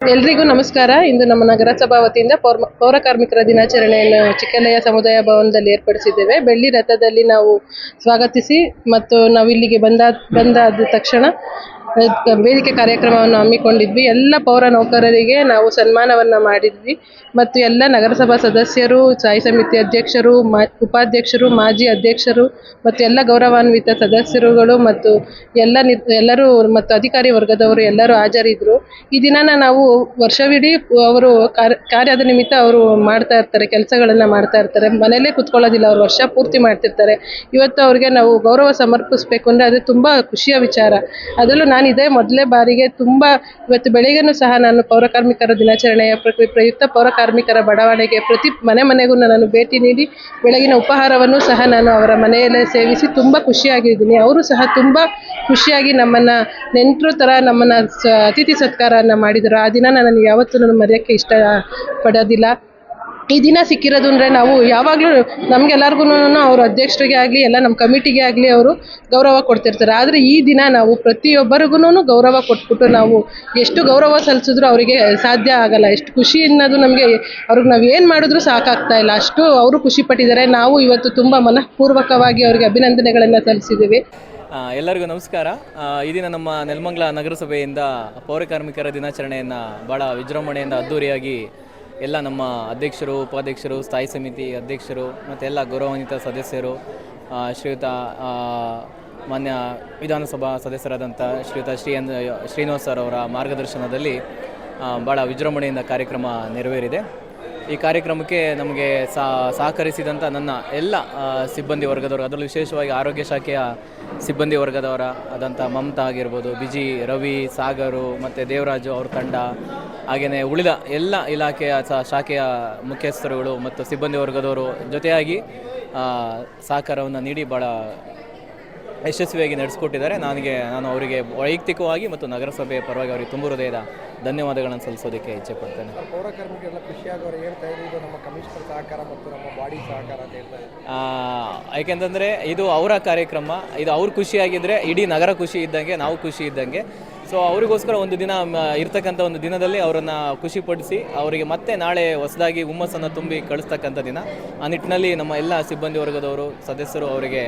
ಎಲ್ರಿಗೂ ನಮಸ್ಕಾರ. ಇಂದು ನಮ್ಮ ನಗರಸಭಾ ವತಿಯಿಂದ ಪೌರ ಪೌರ ಕಾರ್ಮಿಕರ ದಿನಾಚರಣೆಯನ್ನು ಚಿಕ್ಕಲಯ್ಯ ಸಮುದಾಯ ಭವನದಲ್ಲಿ ಏರ್ಪಡಿಸಿದ್ದೇವೆ. ಬೆಳ್ಳಿ ರಥದಲ್ಲಿ ನಾವು ಸ್ವಾಗತಿಸಿ ಮತ್ತು ನಾವು ಇಲ್ಲಿಗೆ ಬಂದ, ಬಂದಾದ ತಕ್ಷಣ ವೇದಿಕೆ ಕಾರ್ಯಕ್ರಮವನ್ನು ಹಮ್ಮಿಕೊಂಡಿದ್ವಿ. ಎಲ್ಲ ಪೌರ ನೌಕರರಿಗೆ ನಾವು ಸನ್ಮಾನವನ್ನು ಮಾಡಿದ್ವಿ. ಮತ್ತು ಎಲ್ಲ ನಗರಸಭಾ ಸದಸ್ಯರು, ಸ್ಥಾಯಿ ಸಮಿತಿ ಅಧ್ಯಕ್ಷರು, ಮಾ, ಉಪಾಧ್ಯಕ್ಷರು, ಮಾಜಿ ಅಧ್ಯಕ್ಷರು ಮತ್ತು ಎಲ್ಲ ಗೌರವಾನ್ವಿತ ಸದಸ್ಯರುಗಳು ಮತ್ತು ಎಲ್ಲ ಎಲ್ಲರೂ ಮತ್ತು ಅಧಿಕಾರಿ ವರ್ಗದವರು ಎಲ್ಲರೂ ಹಾಜರಿದ್ದರು ಈ ದಿನನ ನಾವು ವರ್ಷವಿಡೀ ಅವರು ಕಾರ್ಯ, ಕಾರ್ಯದ ನಿಮಿತ್ತ ಅವರು ಮಾಡ್ತಾ ಇರ್ತಾರೆ, ಕೆಲಸಗಳನ್ನು ಮಾಡ್ತಾ ಇರ್ತಾರೆ. ಮನೆಯಲ್ಲೇ ಕುತ್ಕೊಳ್ಳೋದಿಲ್ಲ, ಅವರು ವರ್ಷ ಪೂರ್ತಿ ಮಾಡ್ತಿರ್ತಾರೆ. ಇವತ್ತು ಅವ್ರಿಗೆ ನಾವು ಗೌರವ ಸಮರ್ಪಿಸಬೇಕು ಅಂದರೆ ಅದು ತುಂಬ ಖುಷಿಯ ವಿಚಾರ. ಅದರಲ್ಲೂ ಇದೇ ಮೊದಲೇ ಬಾರಿಗೆ ತುಂಬ ಇವತ್ತು ಬೆಳಿಗ್ಗೆನೂ ಸಹ ನಾನು ಪೌರಕಾರ್ಮಿಕರ ದಿನಾಚರಣೆಯ ಪ್ರ- ಪ್ರಯುಕ್ತ ಪೌರಕಾರ್ಮಿಕರ ಬಡಾವಣೆಗೆ ಪ್ರತಿ ಮನೆ ಮನೆಗೂ ನಾನು ಭೇಟಿ ನೀಡಿ ಬೆಳಗಿನ ಉಪಹಾರವನ್ನು ಸಹ ನಾನು ಅವರ ಮನೆಯಲ್ಲೇ ಸೇವಿಸಿ ತುಂಬ ಖುಷಿಯಾಗಿದ್ದೀನಿ. ಅವರು ಸಹ ತುಂಬ ಖುಷಿಯಾಗಿ ನಮ್ಮನ್ನು ನೆಂಟರು ಥರ ನಮ್ಮನ್ನು ಅತಿಥಿ ಸತ್ಕಾರವನ್ನು ಮಾಡಿದರು. ಆ ದಿನ ನಾನು ಯಾವತ್ತೂ ನಾನು ಮರೆಯೋಕ್ಕೆ ಇಷ್ಟ ಪಡೋದಿಲ್ಲ ಈ ದಿನ ಸಿಕ್ಕಿರೋದು ಅಂದರೆ ನಾವು ಯಾವಾಗಲೂ ನಮಗೆಲ್ಲರಿಗೂ ಅವ್ರ ಅಧ್ಯಕ್ಷರಿಗೆ ಆಗಲಿ, ಎಲ್ಲ ನಮ್ಮ ಕಮಿಟಿಗೆ ಆಗಲಿ ಅವರು ಗೌರವ ಕೊಡ್ತಿರ್ತಾರೆ. ಆದರೆ ಈ ದಿನ ನಾವು ಪ್ರತಿಯೊಬ್ಬರಿಗೂ ಗೌರವ ಕೊಟ್ಬಿಟ್ಟು ನಾವು ಎಷ್ಟು ಗೌರವ ಸಲ್ಲಿಸಿದ್ರು ಅವರಿಗೆ ಸಾಧ್ಯ ಆಗಲ್ಲ. ಎಷ್ಟು ಖುಷಿ ಅನ್ನೋದು ನಮಗೆ ಅವ್ರಿಗೆ ನಾವು ಏನು ಮಾಡಿದ್ರೂ ಸಾಕಾಗ್ತಾ ಇಲ್ಲ. ಅಷ್ಟು ಅವರು ಖುಷಿ ಪಟ್ಟಿದ್ದಾರೆ. ನಾವು ಇವತ್ತು ತುಂಬ ಮನಃಪೂರ್ವಕವಾಗಿ ಅವರಿಗೆ ಅಭಿನಂದನೆಗಳನ್ನು ಸಲ್ಲಿಸಿದ್ದೀವಿ. ಎಲ್ಲರಿಗೂ ನಮಸ್ಕಾರ. ಈ ದಿನ ನಮ್ಮ ನೆಲಮಂಗಲ ನಗರಸಭೆಯಿಂದ ಪೌರಕಾರ್ಮಿಕರ ದಿನಾಚರಣೆಯನ್ನು ಭಾಳ ವಿಜೃಂಭಣೆಯಿಂದ ಅದ್ಧೂರಿಯಾಗಿ ಎಲ್ಲ ನಮ್ಮ ಅಧ್ಯಕ್ಷರು, ಉಪಾಧ್ಯಕ್ಷರು, ಸ್ಥಾಯಿ ಸಮಿತಿ ಅಧ್ಯಕ್ಷರು, ಮತ್ತು ಎಲ್ಲ ಗೌರವಾನ್ವಿತ ಸದಸ್ಯರು ಶ್ರೀಯುತ ಮಾನ್ಯ ವಿಧಾನಸಭಾ ಸದಸ್ಯರಾದಂಥ ಶ್ರೀಯುತ ಶ್ರೀ ಶ್ರೀನಿವಾಸ್ ಸರ್ ಅವರ ಮಾರ್ಗದರ್ಶನದಲ್ಲಿ ಭಾಳ ವಿಜೃಂಭಣೆಯಿಂದ ಕಾರ್ಯಕ್ರಮ ನೆರವೇರಿದೆ. ಈ ಕಾರ್ಯಕ್ರಮಕ್ಕೆ ನಮಗೆ ಸಹಕರಿಸಿದಂಥ ನನ್ನ ಎಲ್ಲ ಸಿಬ್ಬಂದಿ ವರ್ಗದವರು, ಅದರಲ್ಲೂ ವಿಶೇಷವಾಗಿ ಆರೋಗ್ಯ ಶಾಖೆಯ ಸಿಬ್ಬಂದಿ ವರ್ಗದವರ ಆದಂಥ ಮಮತಾ ಆಗಿರ್ಬೋದು, ಬಿಜಿ, ರವಿ, ಸಾಗರು ಮತ್ತು ದೇವರಾಜು ಅವ್ರ ತಂಡ ಹಾಗೆಯೇ ಉಳಿದ ಎಲ್ಲ ಇಲಾಖೆಯ ಶಾಖೆಯ ಮುಖ್ಯಸ್ಥರುಗಳು ಮತ್ತು ಸಿಬ್ಬಂದಿ ವರ್ಗದವರು ಜೊತೆಯಾಗಿ ಸಹಕಾರವನ್ನು ನೀಡಿ ಭಾಳ ಯಶಸ್ವಿಯಾಗಿ ನಡೆಸಿಕೊಟ್ಟಿದ್ದಾರೆ. ನನಗೆ ನಾನು ಅವರಿಗೆ ವೈಯಕ್ತಿಕವಾಗಿ ಮತ್ತು ನಗರಸಭೆಯ ಪರವಾಗಿ ಅವರಿಗೆ ತುಂಬ ಹೃದಯದ ಧನ್ಯವಾದಗಳನ್ನು ಸಲ್ಲಿಸೋದಕ್ಕೆ ಇಚ್ಛೆ ಪಡ್ತೇನೆ. ಪೌರ ಕಾರ್ಮಿಕರೆಲ್ಲ ಖುಷಿಯಾಗೋರು ಹೇಳ್ತಾ ಇದು ನಮ್ಮ ಕಮಿಷನರ್ ಸಹಕಾರ ಮತ್ತು ನಮ್ಮ ಬಾಡಿ ಸಹಕಾರ ಅಂತ ಹೇಳ್ತಾ ಯಾಕೆಂತಂದರೆ ಇದು ಅವರ ಕಾರ್ಯಕ್ರಮ. ಇದು ಅವ್ರು ಖುಷಿಯಾಗಿದ್ದರೆ ಇಡೀ ನಗರ ಖುಷಿ ಇದ್ದಂಗೆ ನಾವು ಖುಷಿ ಇದ್ದಂಗೆ ಸೊ ಅವರಿಗೋಸ್ಕರ ಒಂದು ದಿನ ಇರ್ತಕ್ಕಂಥ ಒಂದು ದಿನದಲ್ಲಿ ಅವರನ್ನು ಖುಷಿಪಡಿಸಿ, ಅವರಿಗೆ ಮತ್ತೆ ನಾಳೆ ಹೊಸದಾಗಿ ಹುಮ್ಮಸ್ಸನ್ನು ತುಂಬಿ ಕಳಿಸ್ತಕ್ಕಂಥ ದಿನ. ಆ ನಿಟ್ಟಿನಲ್ಲಿ ನಮ್ಮ ಎಲ್ಲ ಸಿಬ್ಬಂದಿ ವರ್ಗದವರು, ಸದಸ್ಯರು ಅವರಿಗೆ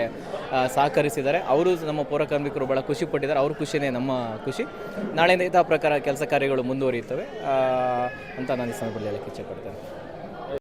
ಸಹಕರಿಸಿದ್ದಾರೆ. ಅವರು ನಮ್ಮ ಪೌರಕಾರ್ಮಿಕರು ಭಾಳ ಖುಷಿ ಪಟ್ಟಿದ್ದಾರೆ ಅವ್ರ ಖುಷಿನೇ ನಮ್ಮ ಖುಷಿ. ನಾಳೆಯಿಂದ ಇಂತಹ ಪ್ರಕಾರ ಕೆಲಸ ಕಾರ್ಯಗಳು ಮುಂದುವರಿಯುತ್ತವೆ. ಅಂತ ನಾನು ಈ ಸಂದರ್ಭದಲ್ಲಿ ಹೇಳಕ್ಕೆ ಇಚ್ಛೆ